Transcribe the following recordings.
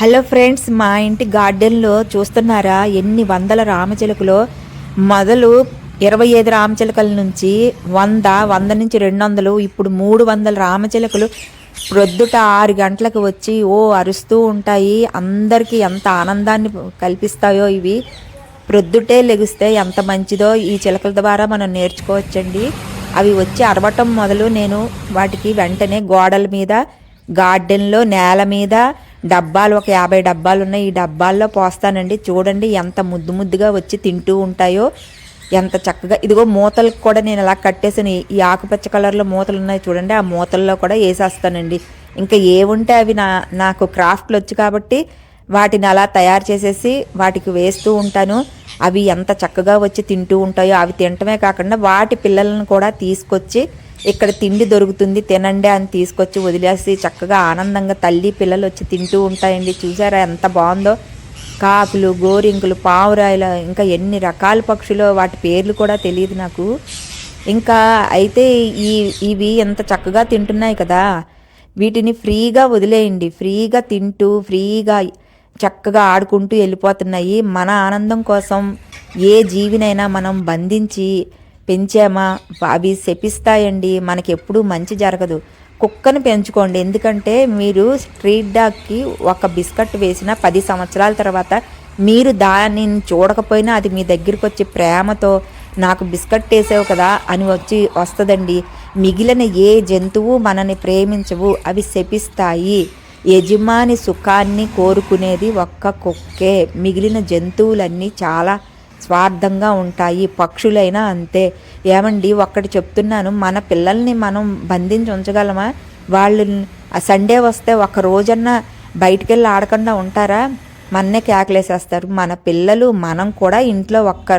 Hello friends మా ఇంటి గార్డెన్లో చూస్తున్నారా? ఎన్ని వందల రామచిలుకలో? మొదలు ఇరవై ఐదు రామచిలుకల నుంచి వంద వంద నుంచి రెండు వందలు ఇప్పుడు మూడు వందల రామచిలుకలు. ప్రొద్దుట ఆరు గంటలకు వచ్చి ఓ అరుస్తూ ఉంటాయి. అందరికీ ఎంత ఆనందాన్ని కల్పిస్తాయో ఇవి. ప్రొద్దుటే లెగిస్తే ఎంత మంచిదో ఈ చిలకల ద్వారా మనం నేర్చుకోవచ్చండి. అవి వచ్చి అరవటం మొదలు నేను వాటికి వెంటనే గోడల మీద గార్డెన్లో నేల మీద డబ్బాలు ఒక యాభై డబ్బాలు ఉన్నాయి. ఈ డబ్బాల్లో పోస్తానండి. చూడండి ఎంత ముద్దు ముద్దుగా వచ్చి తింటూ ఉంటాయో ఎంత చక్కగా. ఇదిగో మూతలకు కూడా నేను ఇలా కట్టేసాను ఈ- ఆకుపచ్చ కలర్లో మూతలు ఉన్నాయి చూడండి. ఆ మూతల్లో కూడా వేసేస్తానండి. ఇంకా ఏముంటే అవి నా నాకు క్రాఫ్ట్లు వచ్చు కాబట్టి వాటిని అలా తయారు చేసేసి వాటికి వేస్తూ ఉంటాను. అవి ఎంత చక్కగా వచ్చి తింటూ ఉంటాయో అవి తినటమే కాకుండా వాటి పిల్లలను కూడా తీసుకొచ్చి ఇక్కడ తిండి దొరుకుతుంది తినండి అని తీసుకొచ్చి వదిలేసి చక్కగా ఆనందంగా తల్లి పిల్లలు వచ్చి తింటూ ఉంటాయండి. చూసారా ఎంత బాగుందో? కాకులు గోరింకులు పావురాయలు ఇంకా ఎన్ని రకాల పక్షులు వాటి పేర్లు కూడా తెలియదు నాకు. ఇంకా అయితే ఈ ఇవి ఎంత చక్కగా తింటున్నాయి కదా. వీటిని ఫ్రీగా వదిలేయండి. ఫ్రీగా తింటూ ఫ్రీగా చక్కగా ఆడుకుంటూ వెళ్ళిపోతున్నాయి. మన ఆనందం కోసం ఏ జీవినైనా మనం బంధించి పెంచామా? అవి శపిస్తాయండి. మనకి ఎప్పుడూ మంచి జరగదు. కుక్కను పెంచుకోండి. ఎందుకంటే మీరు స్ట్రీట్ డాగ్కి ఒక బిస్కెట్ వేసిన పది సంవత్సరాల తర్వాత మీరు దానిని చూడకపోయినా అది మీ దగ్గరికి వచ్చి ప్రేమతో నాకు బిస్కెట్ వేసావు కదా అని వచ్చి వస్తుందండి. మిగిలిన ఏ జంతువు మనని ప్రేమించవు. అవి శపిస్తాయి. యజమాని సుఖాన్ని కోరుకునేది ఒక్క కుక్కే. మిగిలిన జంతువులన్నీ చాలా స్వార్థంగా ఉంటాయి పక్షులైనా అంతే. ఏమండి ఒక్కటి చెప్తున్నాను మన పిల్లల్ని మనం బంధించి ఉంచగలమా? వాళ్ళు సండే వస్తే ఒక రోజన్నా బయటికి వెళ్ళి ఆడకుండా ఉంటారా? మన్నే కేకలేసేస్తారు. మన పిల్లలు మనం కూడా ఇంట్లో ఒక్క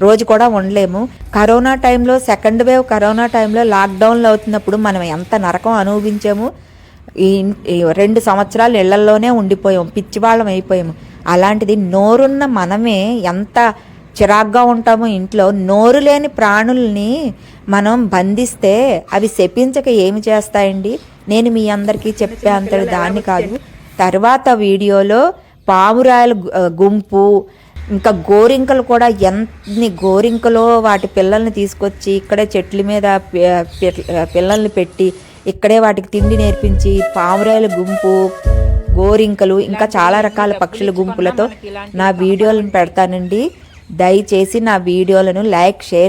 రోజు కూడా ఉండలేము. కరోనా టైంలో సెకండ్ వేవ్ కరోనా టైంలో లాక్డౌన్లో అవుతున్నప్పుడు మనం ఎంత నరకం అనుభవించాము? ఈ రెండు సంవత్సరాలు ఇళ్ళలోనే ఉండిపోయాం పిచ్చివాళ్ళం అయిపోయాము. అలాంటిది నోరున్న మనమే ఎంత చిరాగ్గా ఉంటామో. ఇంట్లో నోరు లేని ప్రాణుల్ని మనం బంధిస్తే అవి శపించక ఏమి చేస్తాయండి? నేను మీ అందరికీ చెప్పే అంతటి దాన్ని కాదు. తర్వాత వీడియోలో పావురాయల గుంపు ఇంకా గోరింకలు కూడా ఎన్ని గోరింకలో వాటి పిల్లల్ని తీసుకొచ్చి ఇక్కడే చెట్ల మీద పిల్లల్ని పెట్టి ఇక్కడే వాటికి తిండి నేర్పించి పావురాయల గుంపు గోరింకలు ఇంకా చాలా రకాల పక్షుల గుంపులతో నా వీడియోలను పెడతానండి. దయచేసి నా వీడియోలను లైక్ షేర్